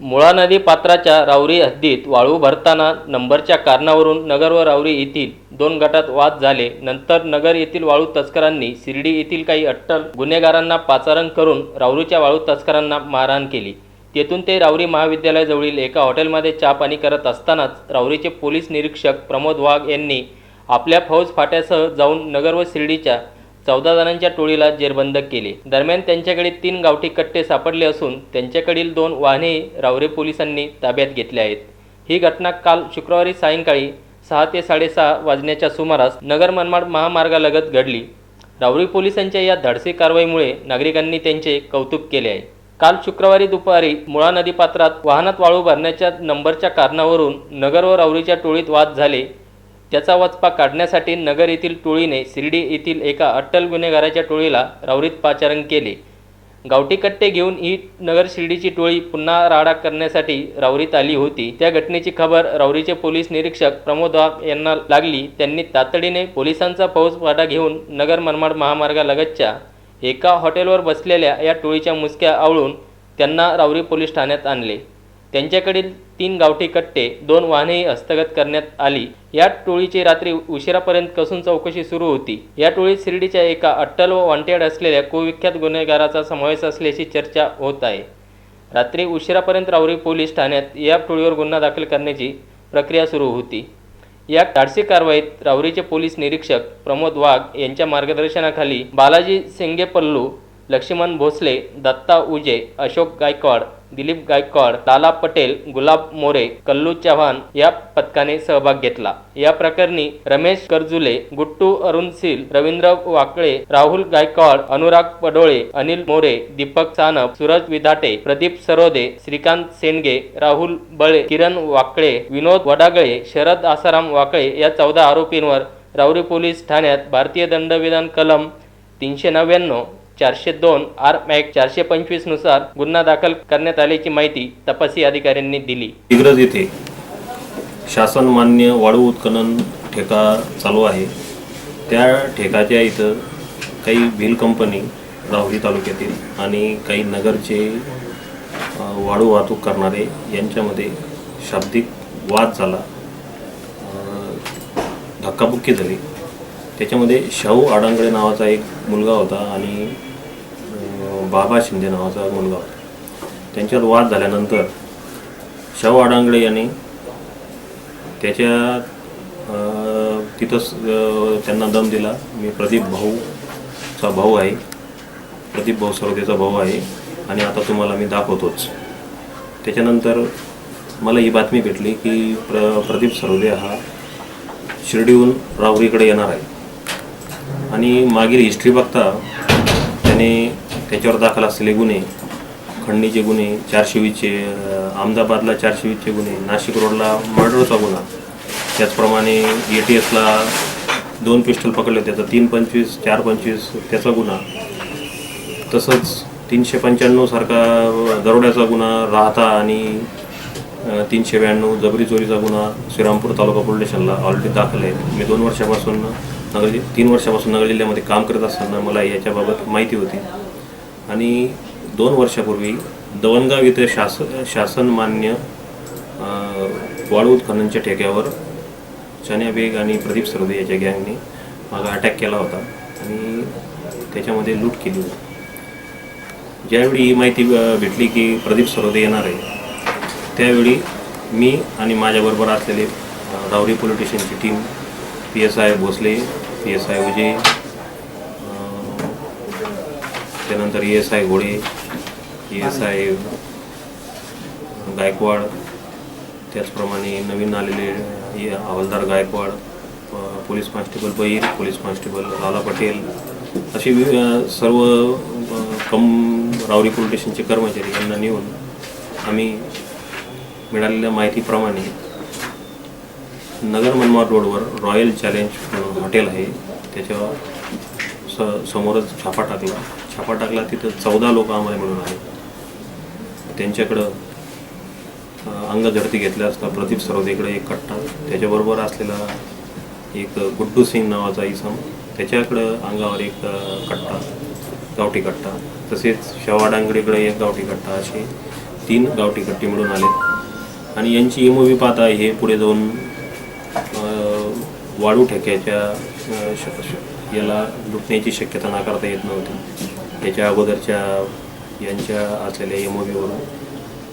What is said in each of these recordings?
मुळा नदी पात्राच्या रावरी हद्दीत वाळू भरताना नंबरच्या कारणावरून नगर व रावरी येथील दोन गटात वाद झाले. नंतर नगर येथील वाळू तस्करांनी शिर्डी येथील काही अट्टल गुन्हेगारांना पाचारण करून रावरीच्या वाळू तस्करांना मारहाण केली. तेथून ते रावरी महाविद्यालयाजवळील एका हॉटेलमध्ये चहा पाणी करत असतानाच रावरीचे पोलीस निरीक्षक प्रमोद वाघ यांनी आपल्या फौज फाट्यासह जाऊन नगर व शिर्डीच्या चौदा जणांच्या टोळीला जेरबंद केले. दरम्यान त्यांच्याकडे तीन गावठी कट्टे सापडले असून त्यांच्याकडील दोन वाहने रावरे पोलिसांनी ताब्यात घेतले आहेत. ही घटना काल शुक्रवारी सायंकाळी सहा ते साडेसहा वाजण्याच्या सुमारास नगर मनमाड महामार्गालगत घडली. रावरी पोलिसांच्या या धाडसी कारवाईमुळे नागरिकांनी त्यांचे कौतुक केले आहे. काल शुक्रवारी दुपारी मुळा नदी पात्रात वाहनात वाळू भरण्याच्या नंबरच्या कारणावरून नगर व रावरीच्या टोळीत वाद झाले. त्याचा वचपा काढण्यासाठी नगर येथील टोळीने शिर्डी येथील एका अट्टल गुन्हेगाराच्या टोळीला रावरीत पाचारण केले. गावठी कट्टे घेऊन ही नगर शिर्डीची टोळी पुन्हा राडा करण्यासाठी रावरीत आली होती. त्या घटनेची खबर रावरीचे पोलीस निरीक्षक प्रमोद वाघ यांना लागली. त्यांनी तातडीने पोलिसांचा फौज घेऊन नगर मनमाड महामार्गालगतच्या एका हॉटेलवर बसलेल्या या टोळीच्या मुसक्या आवळून त्यांना रावरी पोलीस ठाण्यात आणले. त्यांच्याकडील तीन गावठी कट्टे दोन वाहनेही हस्तगत करण्यात आली. या टोळीची रात्री उशिरापर्यंत कसून चौकशी सुरू होती. या टोळीत शिर्डीच्या एका अट्टल व वॉन्टेड असलेल्या कुविख्यात गुन्हेगाराचा समावेश असल्याची चर्चा होत आहे. रात्री उशिरापर्यंत रावरी पोलीस ठाण्यात या टोळीवर गुन्हा दाखल करण्याची प्रक्रिया सुरू होती. या धाडसी कारवाईत रावरीचे पोलीस निरीक्षक प्रमोद वाघ यांच्या मार्गदर्शनाखाली बालाजी सेंगेपल्लू लक्ष्मण भोसले दत्ता उजे अशोक गायकवाड दिलीप गायकवाड लाला पटेल गुलाब मोरे कल्लू चव्हाण या पथकाने सहभाग घेतला. या प्रकरणी रमेश करजुले गुट्टू अरुणसील रवींद्र वाकळे राहुल गायकवाड अनुराग पडोळे अनिल मोरे दीपक सानप सूरज विधाटे प्रदीप सरोदे श्रीकांत सेनगे राहुल बळे किरण वाकळे विनोद वडागळे शरद आसाराम वाकळे या चौदा आरोपींवर रावरी पोलीस ठाण्यात भारतीय दंडविधान कलम तीनशे नव्याण्णव चारशे दोन आर मॅक चारशे पंचवीसनुसार गुन्हा दाखल करण्यात आल्याची माहिती तपासी अधिकाऱ्यांनी दिली. दिग्रज येथे शासन मान्य वाळू उत्खनन ठेका चालू आहे. त्या ठेकाच्या इथं काही भील कंपनी राहुरी तालुक्यातील आणि काही नगरचे वाळू वाहतूक करणारे यांच्यामध्ये शाब्दिक वाद झाला. धक्काबुक्की झाली. त्याच्यामध्ये शाहू आडांगळे नावाचा एक मुलगा होता आणि बाबा शिंदे नावाचा मुलगा. होता त्यांच्यावर वाद झाल्यानंतर शाहू आडांगळे यांनी त्याच्या तिथंच त्यांना दम दिला. मी प्रदीप भाऊचा भाऊ आहे. प्रदीप भाऊ सरोदेचा भाऊ आहे. आणि आता तुम्हाला मी दाखवतोच. त्याच्यानंतर मला ही बातमी भेटली की प्र प्रदीप सरोदे हा शिर्डीहून राहुरीकडे येणार आहे. आणि मागील हिस्ट्री बघता त्याने त्याच्यावर दाखल असलेले गुन्हे खंडणीचे गुन्हे चारशेवीचे अहमदाबादला चारशेवीचे गुन्हे नाशिक रोडला मर्डरचा गुन्हा. त्याचप्रमाणे ए टी एसला दोन पिस्टल पकडले त्याचा तीन पंचवीस चार पंचवीस त्याचा गुन्हा. तसंच तीनशे पंच्याण्णव सारखा दरोड्याचा गुन्हा राहता आणि तीनशे ब्याण्णव जबरी चोरीचा गुन्हा श्रीरामपूर तालुका पोलीस स्टेशनला ऑलरेडी दाखल आहे. मी दोन वर्षापासून नगर तीन वर्षापासून नगर जिल्ह्यामध्ये काम करत असताना मला याच्याबाबत माहिती होती. आणि दोन वर्षापूर्वी दवणगाव इथे शास शासन मान्य वाळू उत्खननच्या ठेक्यावर चन्या बेग आणि प्रदीप सरोदे याच्या गँगने मागा अटॅक केला होता आणि त्याच्यामध्ये लूट केली होती. ज्यावेळी ही माहिती भेटली की प्रदीप सरोदे येणार आहे त्यावेळी मी आणि माझ्याबरोबर असलेले अ, रावरी police स्टेशनची team P S I Bhosale P S I Uje त्यानंतर S I Ghode S I Gaikwad त्याचप्रमाणे नवीन आलेले हे हवालदार Gaikwad police constable Bahir police constable Lala Patel असे सर्व कम रावरी पोलीस स्टेशनचे कर्मचारी यांना नेऊन आम्ही मिळालेल्या माहितीप्रमाणे नगर मनमाड रोडवर रॉयल चॅलेंज हॉटेल आहे त्याच्या स समोरच छापा टाकला. छापा टाकला तिथं चौदा लोक आम्हाला मिळून आले. त्यांच्याकडं अंग झडती घेतल्या असता. प्रदीप सरोदेकडे एक कट्टा. त्याच्याबरोबर असलेला एक गुड्डू सिंग नावाचा इसम. त्याच्याकडं अंगावर एक कट्टा गावठी कट्टा. तसेच शवाडांगडीकडे एक गावठी कट्टा असे तीन गावठी कट्टे मिळून आले. आणि यांची एमओवी पाहता हे पुढे जाऊन वाळू ठेक्याच्या श- याला लुटण्याची शक्यता नाकारता येत नव्हती. याच्या अगोदरच्या यांच्या असलेल्या एमओबीवरून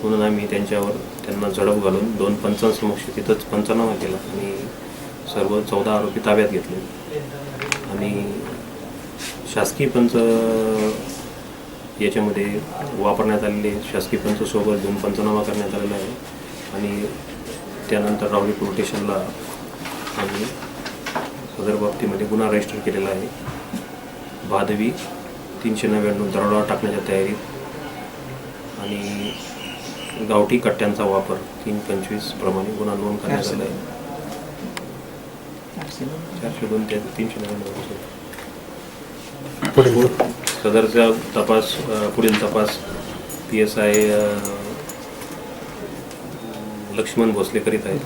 म्हणून आम्ही त्यांच्यावर त्यांना झडप घालून दोन पंचांसमक्ष तिथंच पंचनामा केला आणि सर्व चौदा आरोपी ताब्यात घेतले. आणि शासकीय पंच याच्यामध्ये वापरण्यात आलेले शासकीय पंचसोबत घेऊन पंचनामा करण्यात आलेला आहे. आणि त्यानंतर रावली पोलीस स्टेशनला आम्ही सदर बाबतीमध्ये गुन्हा रजिस्टर केलेला आहे. भादवी तीनशे नव्याण्णव दरोडा टाकण्याच्या तयारीत आणि गावठी कट्ट्यांचा वापर तीन पंचवीस प्रमाणे गुन्हा नोंद करण्यात आला आहे. चारशे दोन ते तीनशे नव्याण्णव सदरचा तपास पुढील तपास P S I Laxman Bhosale करीत आहेत.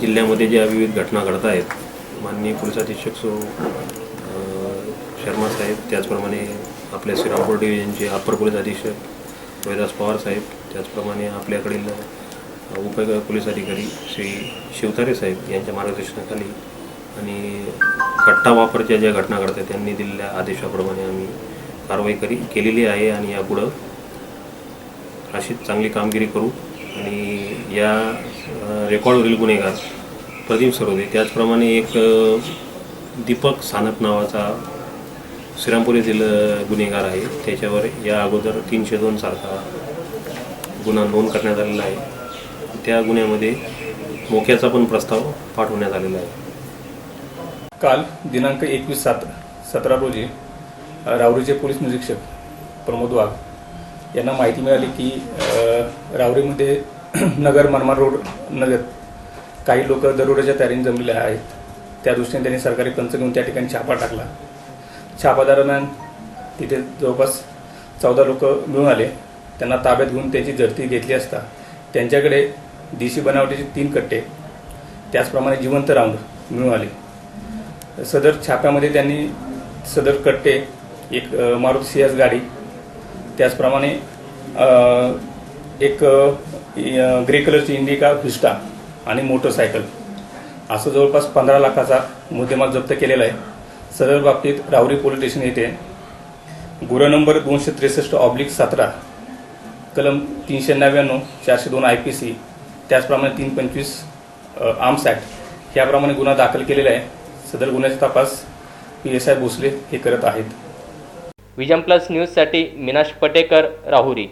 जिल्ह्यामध्ये ज्या विविध घटना घडत आहेत माननीय पोलीस अधीक्षक सो शर्मा साहेब त्याचप्रमाणे आपल्या श्रीरामपूर डिव्हिजनचे अप्पर पोलीस अधीक्षक रोहिदास पवार साहेब त्याचप्रमाणे आपल्याकडील उप पोलीस अधिकारी श्री शिवतारे साहेब यांच्या मार्गदर्शनाखाली आणि कट्टा वापरच्या ज्या घटना घडतात त्यांनी दिलेल्या आदेशाप्रमाणे आम्ही कारवाई करी केलेली आहे आणि यापुढं अशीच चांगली कामगिरी करू. आणि या रेकॉर्डवरील गुन्हेगार प्रदीप सरोदे त्याचप्रमाणे एक दीपक सानप नावाचा श्रीरामपूर येथील गुन्हेगार आहे. त्याच्यावर या अगोदर तीनशे दोन सारखा गुन्हा नोंद करण्यात आलेला आहे. त्या गुन्ह्यामध्ये मोक्याचा पण प्रस्ताव पाठवण्यात आलेला आहे. काल दिनांक एकवीस सात सतरा रोजी रावरीचे पोलीस निरीक्षक प्रमोद वाघ यांना माहिती मिळाली की रावरीमध्ये नगर मनमाड रोड नगर काही लोक दरोड्याच्या तयारीने जमलेले आहेत. त्या दृष्टीने त्यांनी सरकारी पंच घेऊन त्या ठिकाणी छापा टाकला. छापा दरम्यान तिथे जवळपास चौदा लोक मिळून आले. त्यांना ताब्यात घेऊन त्यांची झडती घेतली असता त्यांच्याकडे देशी बनावटीचे तीन कट्टे त्याचप्रमाणे जिवंत राऊंड मिळून आले. सदर छाप्यामध्ये त्यांनी सदर कट्टे एक मारुती सियास गाडी त्याचप्रमाणे एक ग्रे कलरची इंडिका व्हिस्टा आणि मोटरसायकल. असं जवळपास पंधरा लाखाचा मुद्देमाल जप्त केलेला आहे. सदर बाबतीत रावरी पोलीस स्टेशन येथे गुन्हा नंबर दोनशे त्रेसष्ट ऑब्लिक सतरा कलम तीनशे नव्याण्णव चारशे दोन आय पी सी त्याचप्रमाणे तीन पंचवीस आर्म्स ॲक्ट ह्याप्रमाणे गुन्हा दाखल केलेला आहे. सदर गुन्ह्याचा तपास पी एस आय भोसले हे करत आहेत. विजन प्लस न्यूजसाठी मिनाश पटेकर राहुरी.